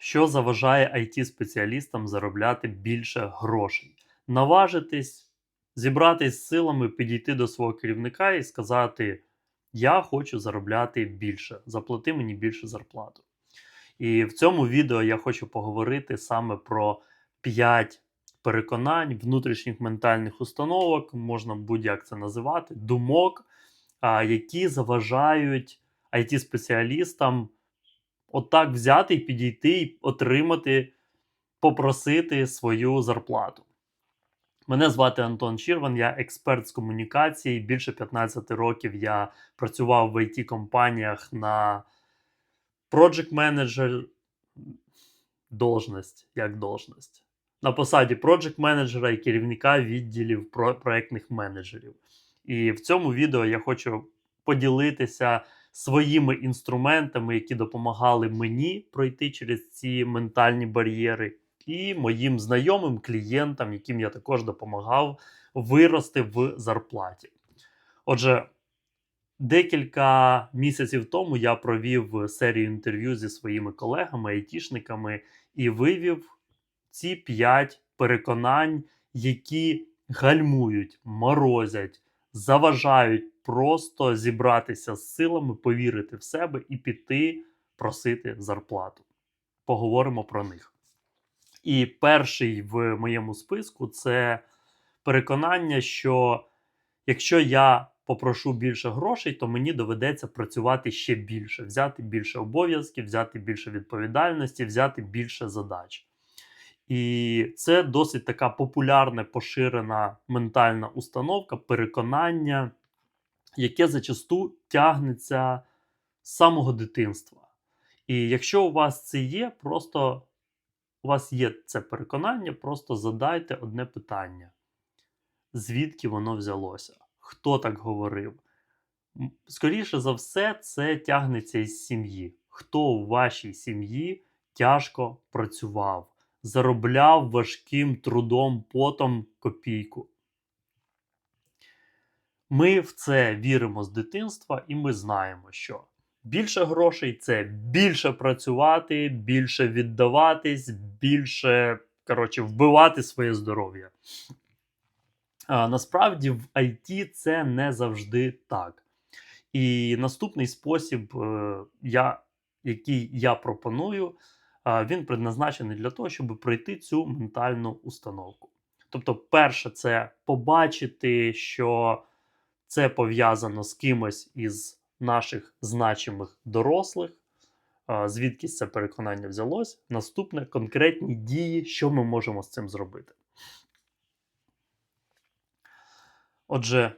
Що заважає IT-спеціалістам заробляти більше грошей? Наважитись, зібратись з силами, підійти до свого керівника і сказати: Я хочу заробляти більше, заплати мені більше зарплату. І в цьому відео я хочу поговорити саме про 5 переконань, внутрішніх ментальних установок, можна будь-як це називати, думок, які заважають IT-спеціалістам отак взяти і підійти і отримати, попросити свою зарплату. Мене звати Антон Чірван, я експерт з комунікації. Більше 15 років я працював в it компаніях на project менеджер должність, як должність. На посаді project менеджера і керівника відділів про- проектних менеджерів. І в цьому відео я хочу поділитися своїми інструментами, які допомагали мені пройти через ці ментальні бар'єри, і моїм знайомим клієнтам, яким я також допомагав вирости в зарплаті. Отже, декілька місяців тому я провів серію інтерв'ю зі своїми колегами, айтішниками, і вивів ці п'ять переконань, які гальмують, морозять, заважають просто зібратися з силами, повірити в себе і піти просити зарплату. Поговоримо про них. І перший в моєму списку це переконання, що якщо я попрошу більше грошей, то мені доведеться працювати ще більше, взяти більше обов'язків, взяти більше відповідальності, взяти більше задач. І це досить така популярна, поширена ментальна установка, переконання, яке зачасту тягнеться з самого дитинства. І якщо у вас це є, просто у вас є це переконання, просто задайте одне питання: звідки воно взялося? Хто так говорив? Скоріше за все, це тягнеться із сім'ї. Хто у вашій сім'ї тяжко працював, заробляв важким трудом, потом копійку. Ми в це віримо з дитинства, і ми знаємо, що більше грошей це більше працювати, більше віддаватись, більше коротше, вбивати своє здоров'я. А, насправді в IT це не завжди так. І наступний спосіб, е, я, який я пропоную, він предназначений для того, щоб пройти цю ментальну установку. Тобто, перше, це побачити, що це пов'язано з кимось із наших значимих дорослих, звідки це переконання взялось. Наступне конкретні дії, що ми можемо з цим зробити. Отже,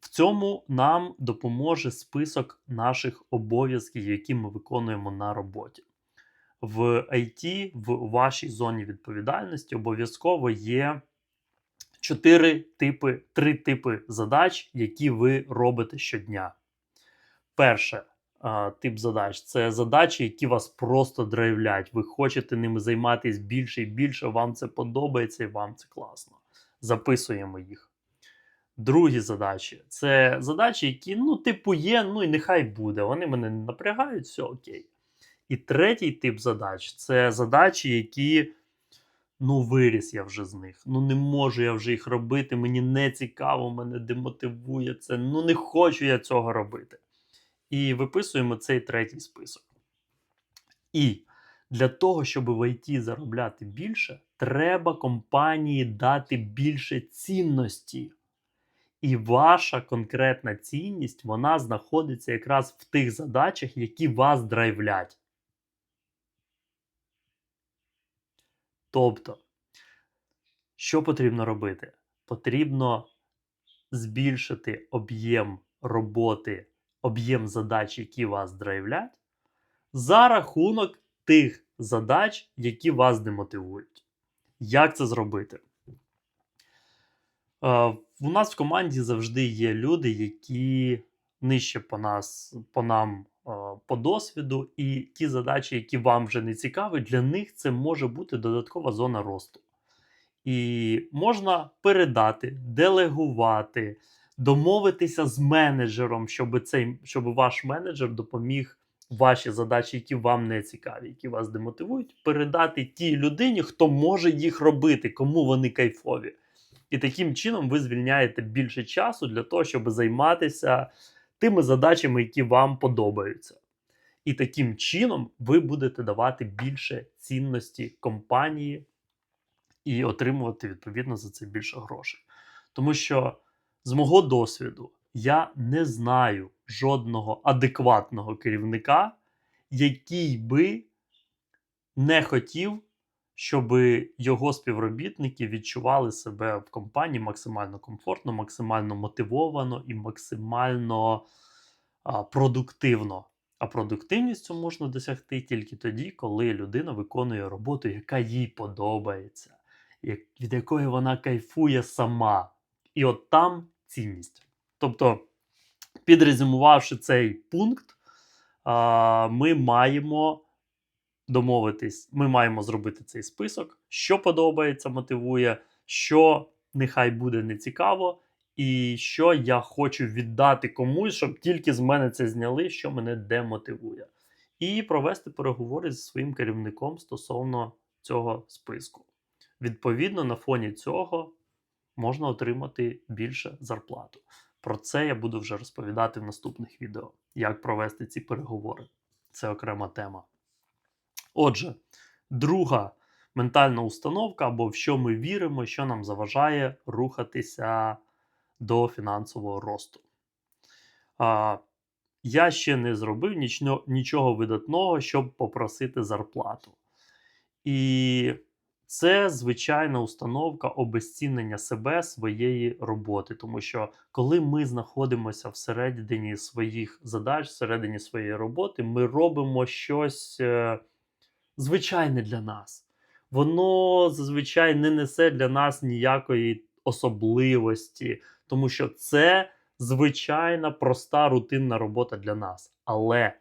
в цьому нам допоможе список наших обов'язків, які ми виконуємо на роботі. В IT, в вашій зоні відповідальності обов'язково є чотири типи, три типи задач, які ви робите щодня. Перше тип задач це задачі, які вас просто драйвлять. Ви хочете ними займатися більше і більше, вам це подобається і вам це класно. Записуємо їх. Другі задачі це задачі, які, ну, типу, є, ну і нехай буде. Вони мене не напрягають, все окей. І третій тип задач це задачі, які, ну, виріс я вже з них. Ну, не можу я вже їх робити, мені не цікаво, мене демотивує це. Ну, не хочу я цього робити. І виписуємо цей третій список. І для того, щоб в ІТ заробляти більше, треба компанії дати більше цінності. І ваша конкретна цінність вона знаходиться якраз в тих задачах, які вас драйвлять. Тобто, що потрібно робити? Потрібно збільшити об'єм роботи, об'єм задач, які вас драйвлять, за рахунок тих задач, які вас демотивують. Як це зробити? Е, у нас в команді завжди є люди, які нижче по нас, по нам по досвіду, і ті задачі, які вам вже не цікаві, для них це може бути додаткова зона росту. І можна передати, делегувати, домовитися з менеджером, щоб, цей, щоб ваш менеджер допоміг ваші задачі, які вам не цікаві, які вас демотивують, передати тій людині, хто може їх робити, кому вони кайфові. І таким чином ви звільняєте більше часу для того, щоб займатися тими задачами, які вам подобаються. І таким чином ви будете давати більше цінності компанії і отримувати відповідно за це більше грошей. Тому що з мого досвіду я не знаю жодного адекватного керівника, який би не хотів, щоб його співробітники відчували себе в компанії максимально комфортно, максимально мотивовано і максимально а, продуктивно. А продуктивність можна досягти тільки тоді, коли людина виконує роботу, яка їй подобається, від якої вона кайфує сама. І от там цінність. Тобто, підрезюмувавши цей пункт, ми маємо домовитись, ми маємо зробити цей список, що подобається, мотивує, що нехай буде нецікаво, і що я хочу віддати комусь, щоб тільки з мене це зняли, що мене демотивує. І провести переговори зі своїм керівником стосовно цього списку. Відповідно, на фоні цього можна отримати більше зарплату. Про це я буду вже розповідати в наступних відео, як провести ці переговори. Це окрема тема. Отже, друга ментальна установка, або в що ми віримо, що нам заважає рухатися до фінансового росту. Я ще не зробив нічого видатного, щоб попросити зарплату. І це звичайна установка обезцінення себе, своєї роботи. Тому що коли ми знаходимося всередині своїх задач, всередині своєї роботи, ми робимо щось е, звичайне для нас. Воно зазвичай не несе для нас ніякої особливості, тому що це звичайна проста рутинна робота для нас. Але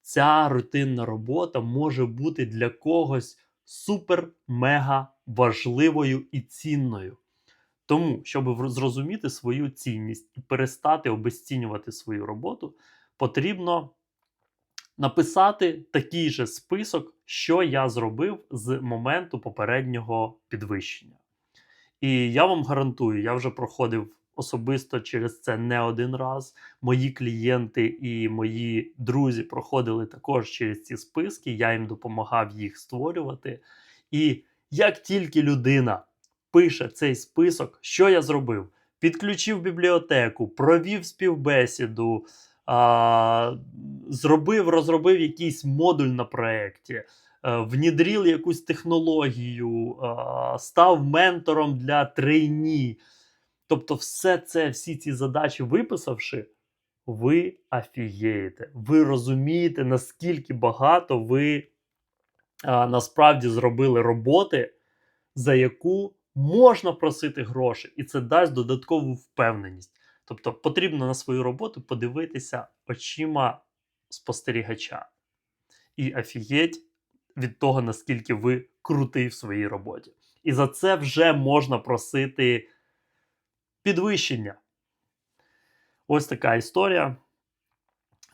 ця рутинна робота може бути для когось супер-мега важливою і цінною. Тому, щоб зрозуміти свою цінність і перестати обесцінювати свою роботу, потрібно написати такий же список, що я зробив з моменту попереднього підвищення. І я вам гарантую, я вже проходив особисто через це не один раз. Мої клієнти і мої друзі проходили також через ці списки. Я їм допомагав їх створювати. І як тільки людина пише цей список, що я зробив? Підключив бібліотеку, провів співбесіду, а, зробив, розробив якийсь модуль на проєкті, е, внідрив якусь технологію, а, став ментором для трейні. Тобто, все це, всі ці задачі виписавши, ви афієєте. Ви розумієте, наскільки багато ви а, насправді зробили роботи, за яку можна просити гроші, і це дасть додаткову впевненість. Тобто потрібно на свою роботу подивитися очима спостерігача і афієть від того, наскільки ви крутий в своїй роботі. І за це вже можна просити підвищення. Ось така історія.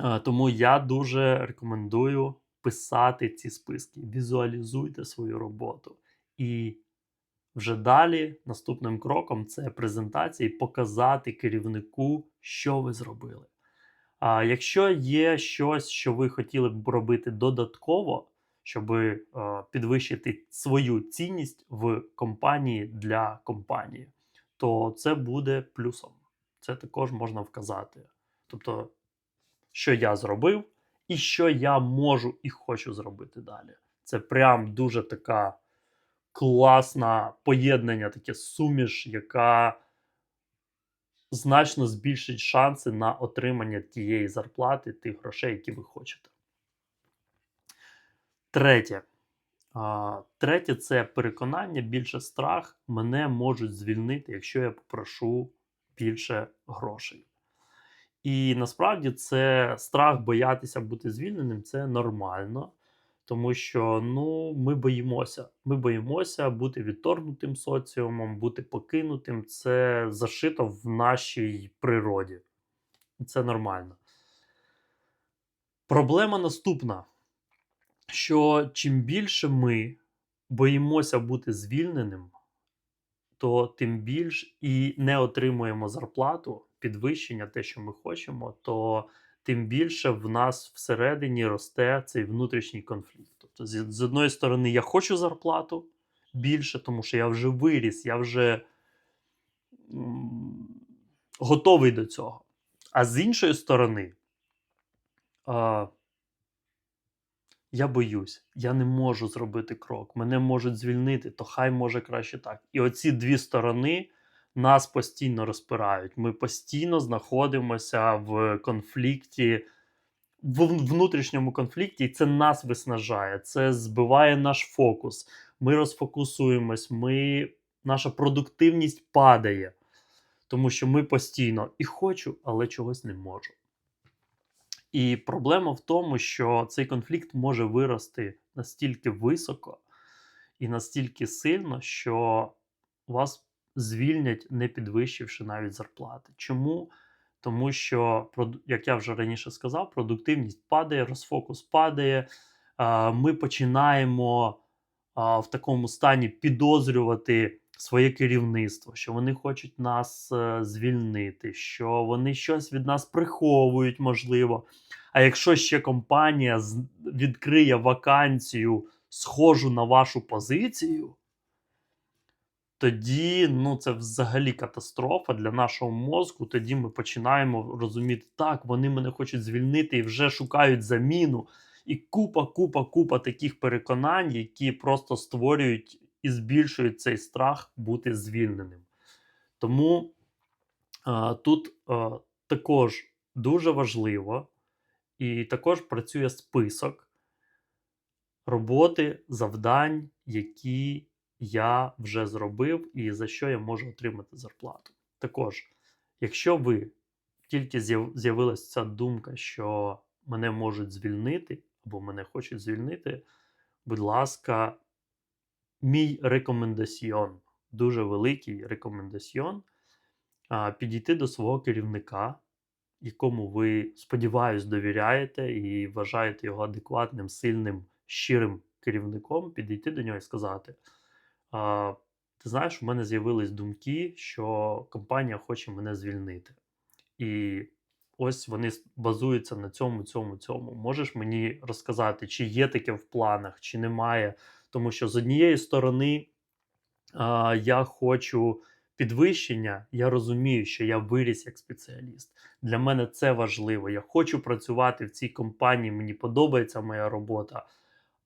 Е, Тому я дуже рекомендую писати ці списки. Візуалізуйте свою роботу. І вже далі наступним кроком це презентація і показати керівнику, що ви зробили. А якщо є щось, що ви хотіли б робити додатково, щоб е, підвищити свою цінність в компанії для компанії, то це буде плюсом. Це також можна вказати. Тобто, що я зробив, і що я можу і хочу зробити далі. Це прям дуже така класна поєднання, таке суміш, яка значно збільшить шанси на отримання тієї зарплати, тих грошей, які ви хочете. Третє. Третє це переконання, більше страх. Мене можуть звільнити, якщо я попрошу більше грошей. І насправді це страх боятися бути звільненим це нормально, тому що ну, ми боїмося. Ми боїмося бути відторгнутим соціумом, бути покинутим. Це зашито в нашій природі. Це нормально. Проблема наступна: що чим більше ми боїмося бути звільненим, то тим більш і не отримуємо зарплату, підвищення, те, що ми хочемо, то тим більше в нас всередині росте цей внутрішній конфлікт. Тобто, з, з одної сторони, я хочу зарплату більше, тому що я вже виріс, я вже м, готовий до цього. А з іншої сторони, а, я боюсь, я не можу зробити крок, мене можуть звільнити, то хай може краще так. І оці дві сторони нас постійно розпирають. Ми постійно знаходимося в конфлікті, в внутрішньому конфлікті, і це нас виснажає, це збиває наш фокус. Ми розфокусуємось, ми, наша продуктивність падає, тому що ми постійно і хочу, але чогось не можу. І проблема в тому, що цей конфлікт може вирости настільки високо і настільки сильно, що вас звільнять, не підвищивши навіть зарплати. Чому? Тому що, як я вже раніше сказав, продуктивність падає, розфокус падає. Ми починаємо в такому стані підозрювати своє керівництво, що вони хочуть нас е, звільнити, що вони щось від нас приховують, можливо. А якщо ще компанія відкриє вакансію, схожу на вашу позицію, тоді ну, це взагалі катастрофа для нашого мозку. Тоді ми починаємо розуміти, так, вони мене хочуть звільнити і вже шукають заміну. І купа, купа, купа таких переконань, які просто створюють і збільшують цей страх бути звільненим. Тому а, тут а, також дуже важливо, і також працює список роботи, завдань, які я вже зробив і за що я можу отримати зарплату. Також, якщо ви тільки з'явилася ця думка, що мене можуть звільнити або мене хочуть звільнити, будь ласка, мій рекомендаціон, дуже великий рекомендаціон, підійти до свого керівника, якому ви, сподіваюсь, довіряєте і вважаєте його адекватним, сильним, щирим керівником, підійти до нього і сказати: Ти знаєш, у мене з'явились думки, що компанія хоче мене звільнити. І ось вони базуються на цьому, цьому, цьому. Можеш мені розказати, чи є таке в планах, чи немає. Тому що з однієї сторони а, я хочу підвищення, я розумію, що я виріс як спеціаліст. Для мене це важливо. Я хочу працювати в цій компанії, мені подобається моя робота,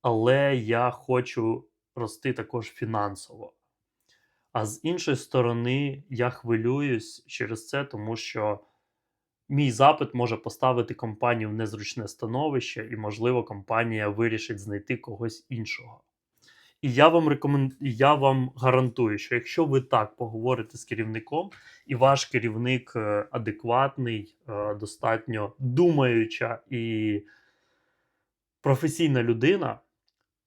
але я хочу рости також фінансово. А з іншої сторони, я хвилююсь через це, тому що мій запит може поставити компанію в незручне становище, і, можливо, компанія вирішить знайти когось іншого. І я вам рекомен... я вам гарантую, що якщо ви так поговорите з керівником, і ваш керівник е, адекватний, е, достатньо думаюча і професійна людина,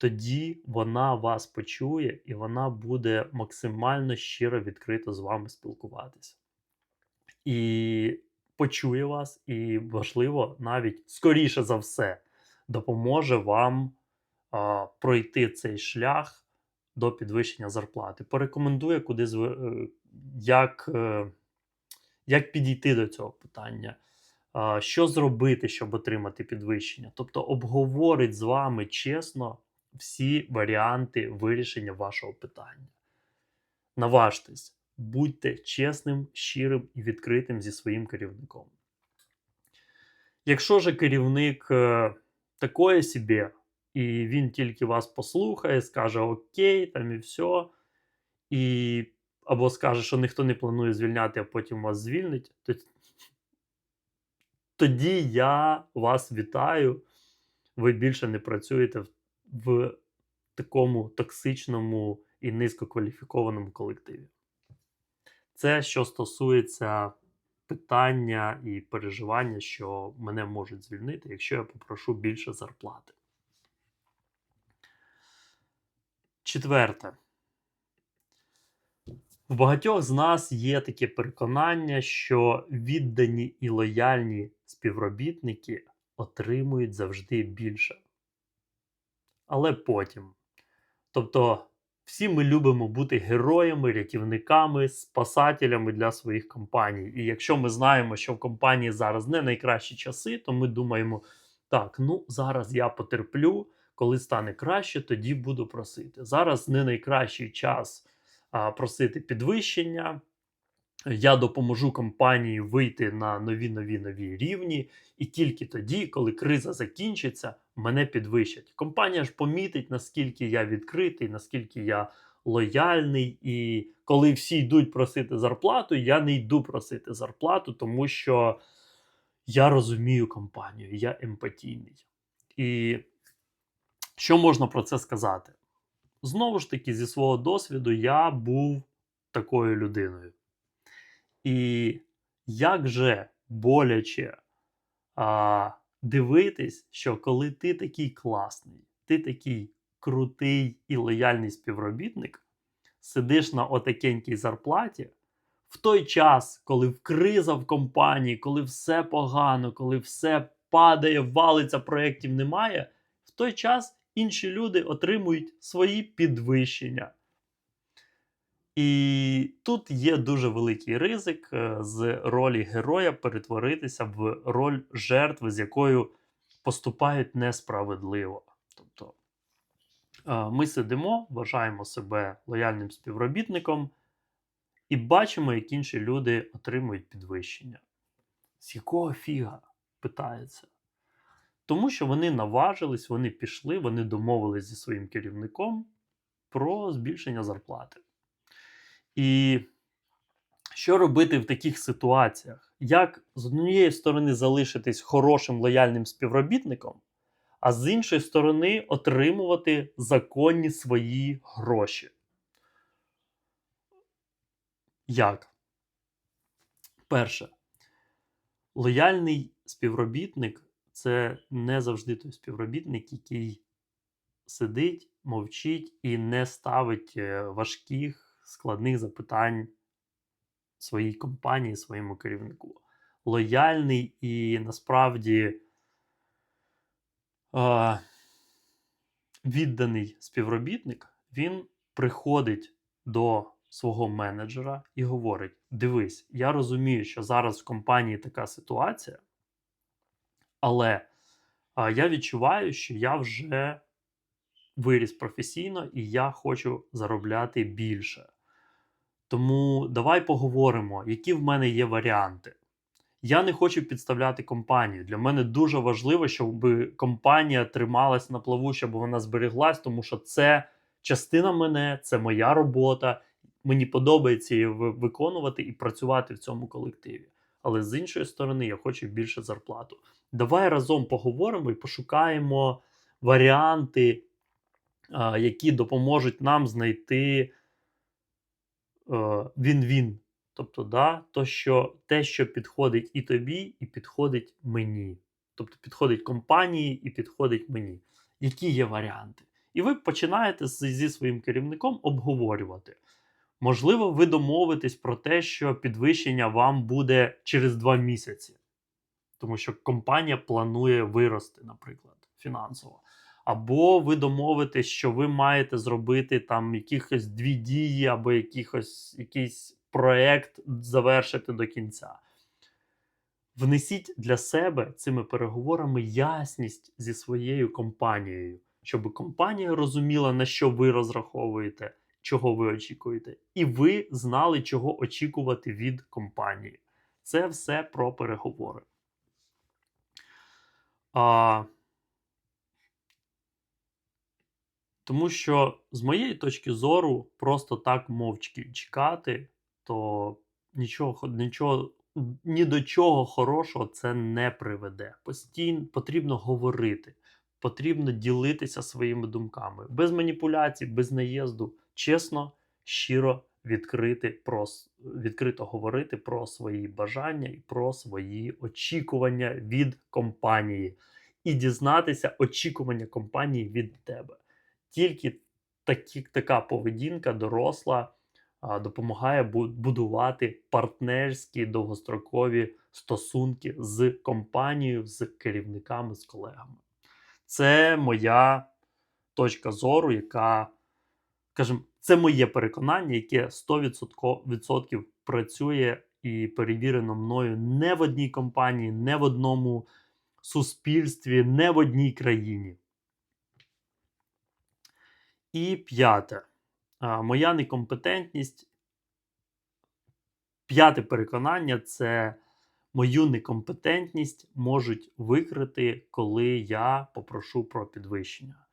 тоді вона вас почує і вона буде максимально щиро відкрито з вами спілкуватися. І почує вас, і, важливо, навіть скоріше за все, допоможе вам а, пройти цей шлях до підвищення зарплати. Порекомендує, куди е, як, е, як підійти до цього питання, що зробити, щоб отримати підвищення. Тобто обговорить з вами чесно всі варіанти вирішення вашого питання. Наважтесь, будьте чесним, щирим і відкритим зі своїм керівником. Якщо же керівник е, такое собі, і він тільки вас послухає, скаже окей, там і все, і або скаже, що ніхто не планує звільняти, а потім вас звільнить, то тоді я вас вітаю. Ви більше не працюєте в, в такому токсичному і низькокваліфікованому колективі. Це що стосується питання і переживання, що мене можуть звільнити, якщо я попрошу більше зарплати. Четверте. В багатьох з нас є таке переконання, що віддані і лояльні співробітники отримують завжди більше. Але потім. Тобто, всі ми любимо бути героями, рятівниками, спасателями для своїх компаній. І якщо ми знаємо, що в компанії зараз не найкращі часи, то ми думаємо: так, ну зараз я потерплю, коли стане краще, тоді буду просити. Зараз не найкращий час а, просити підвищення. Я допоможу компанії вийти на нові нові нові рівні, і тільки тоді, коли криза закінчиться, мене підвищать. Компанія ж помітить, наскільки я відкритий, наскільки я лояльний, і коли всі йдуть просити зарплату, я не йду просити зарплату, тому що я розумію компанію, я емпатійний. І що можна про це сказати? Знову ж таки, зі свого досвіду, я був такою людиною. І як же боляче а, дивитись, що коли ти такий класний, ти такий крутий і лояльний співробітник, сидиш на отакенькій зарплаті, в той час, коли криза в компанії, коли все погано, коли все падає, валиться, проєктів немає, в той час інші люди отримують свої підвищення. І тут є дуже великий ризик е, з ролі героя перетворитися в роль жертви, з якою поступають несправедливо. Тобто е, ми сидимо, вважаємо себе лояльним співробітником і бачимо, як інші люди отримують підвищення. З якого фіга? питається. Тому що вони наважились, вони пішли, вони домовились зі своїм керівником про збільшення зарплати. І що робити в таких ситуаціях? Як з однієї сторони залишитись хорошим лояльним співробітником, а з іншої сторони отримувати законні свої гроші? Як? Перше, лояльний співробітник це не завжди той співробітник, який сидить, мовчить і не ставить е, важких складних запитань своїй компанії, своєму керівнику. Лояльний і насправді е, відданий співробітник, він приходить до свого менеджера і говорить: Дивись, я розумію, що зараз в компанії така ситуація, але е, я відчуваю, що я вже виріс професійно і я хочу заробляти більше. Тому давай поговоримо, які в мене є варіанти. Я не хочу підставляти компанію. Для мене дуже важливо, щоб компанія трималась на плаву, щоб вона збереглась, тому що це частина мене, це моя робота. Мені подобається її виконувати і працювати в цьому колективі. Але з іншої сторони, я хочу більше зарплату. Давай разом поговоримо і пошукаємо варіанти, які допоможуть нам знайти він-він. Тобто, да, то, що, те, що підходить і тобі, і підходить мені. Тобто підходить компанії і підходить мені. Які є варіанти? І ви починаєте зі своїм керівником обговорювати. Можливо, ви домовитесь про те, що підвищення вам буде через два місяці, тому що компанія планує вирости, наприклад, фінансово. Або ви домовитесь, що ви маєте зробити там якихось дві дії, або якихось, якийсь проект завершити до кінця. Внесіть для себе цими переговорами ясність зі своєю компанією, щоб компанія розуміла, на що ви розраховуєте, чого ви очікуєте, і ви знали, чого очікувати від компанії. Це все про переговори. А... Тому що, з моєї точки зору, просто так мовчки чекати, то нічого нічого, ні до чого хорошого це не приведе. Постійно потрібно говорити, потрібно ділитися своїми думками. Без маніпуляцій, без наїзду, чесно, щиро відкрити про, відкрито говорити про свої бажання і про свої очікування від компанії. І дізнатися очікування компанії від тебе тільки такі, така поведінка доросла допомагає будувати партнерські довгострокові стосунки з компанією, з керівниками, з колегами. Це моя точка зору, яка, скажімо, це моє переконання, яке 100% працює і перевірено мною не в одній компанії, не в одному суспільстві, не в одній країні. І п'яте. Моя некомпетентність. П'яте переконання це мою некомпетентність можуть викрити, коли я попрошу про підвищення.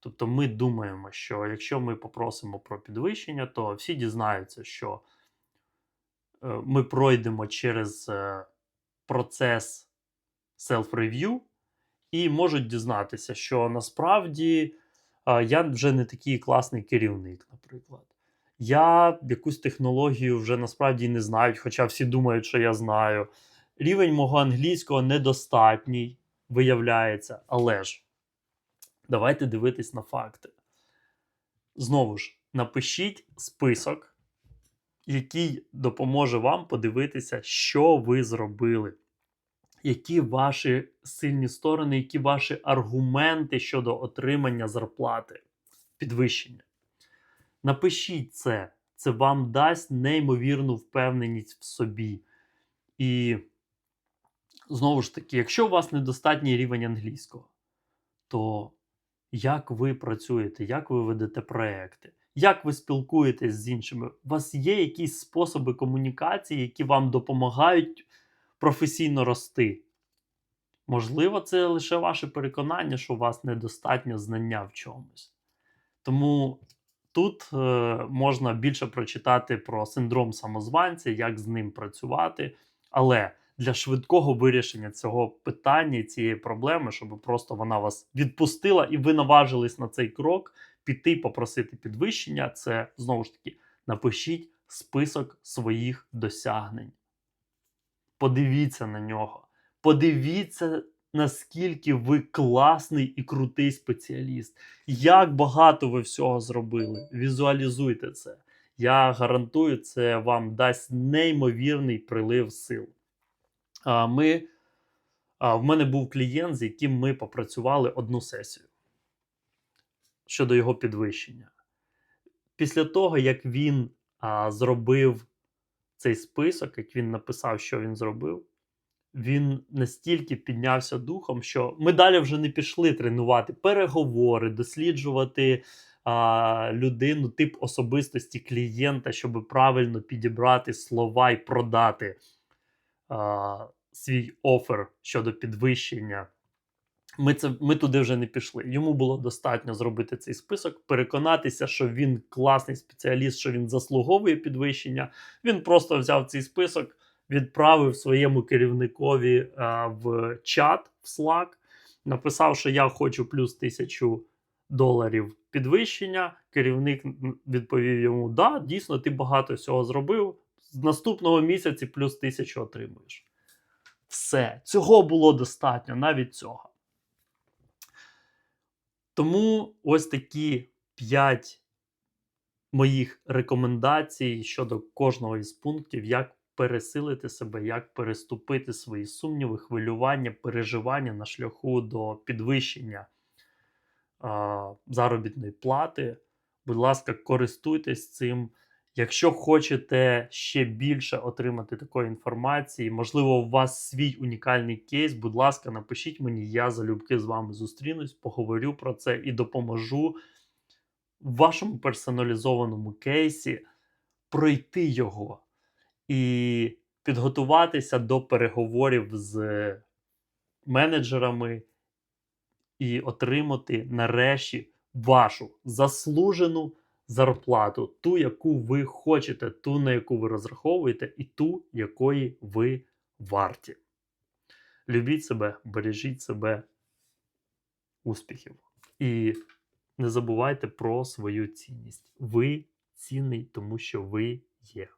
Тобто ми думаємо, що якщо ми попросимо про підвищення, то всі дізнаються, що е, ми пройдемо через е, процес self-review і можуть дізнатися, що насправді я вже не такий класний керівник, наприклад. Я якусь технологію вже насправді не знаю, хоча всі думають, що я знаю. Рівень мого англійського недостатній, виявляється, але ж давайте дивитись на факти. Знову ж, напишіть список, який допоможе вам подивитися, що ви зробили. Які ваші сильні сторони, які ваші аргументи щодо отримання зарплати, підвищення. Напишіть це, це вам дасть неймовірну впевненість в собі. І знову ж таки, якщо у вас недостатній рівень англійського, то як ви працюєте, як ви ведете проекти, як ви спілкуєтесь з іншими? У вас є якісь способи комунікації, які вам допомагають професійно рости? Можливо, це лише ваше переконання, що у вас недостатньо знання в чомусь. Тому тут е, можна більше прочитати про синдром самозванця, як з ним працювати. Але для швидкого вирішення цього питання і цієї проблеми, щоб просто вона вас відпустила і ви наважились на цей крок, піти попросити підвищення, це знову ж таки напишіть список своїх досягнень. Подивіться на нього. Подивіться, наскільки ви класний і крутий спеціаліст. Як багато ви всього зробили. Візуалізуйте це. Я гарантую, це вам дасть неймовірний прилив сил. А, Ми, а, в мене був клієнт, з яким ми попрацювали одну сесію щодо його підвищення. Після того, як він а, зробив цей список, як він написав, що він зробив, він настільки піднявся духом, що ми далі вже не пішли тренувати переговори, досліджувати а, людину, тип особистості клієнта, щоб правильно підібрати слова і продати а, свій офер щодо підвищення. Ми, це, ми туди вже не пішли. Йому було достатньо зробити цей список, переконатися, що він класний спеціаліст, що він заслуговує підвищення. Він просто взяв цей список, відправив своєму керівникові а, в чат в Slack, написав, що я хочу плюс тисячу доларів підвищення. Керівник відповів йому: Да, дійсно, ти багато всього зробив. З наступного місяці плюс тисячу отримуєш. Все, цього було достатньо, навіть цього. Тому ось такі 5 моїх рекомендацій щодо кожного із пунктів, як пересилити себе, як переступити свої сумніви, хвилювання, переживання на шляху до підвищення а, заробітної плати. Будь ласка, користуйтесь цим. Якщо хочете ще більше отримати такої інформації, можливо, у вас свій унікальний кейс, будь ласка, напишіть мені, я залюбки з вами зустрінусь, поговорю про це і допоможу в вашому персоналізованому кейсі пройти його і підготуватися до переговорів з менеджерами і отримати нарешті вашу заслужену зарплату, ту, яку ви хочете, ту, на яку ви розраховуєте, і ту, якої ви варті. Любіть себе, бережіть себе, успіхів. І не забувайте про свою цінність. Ви цінний, тому що ви є.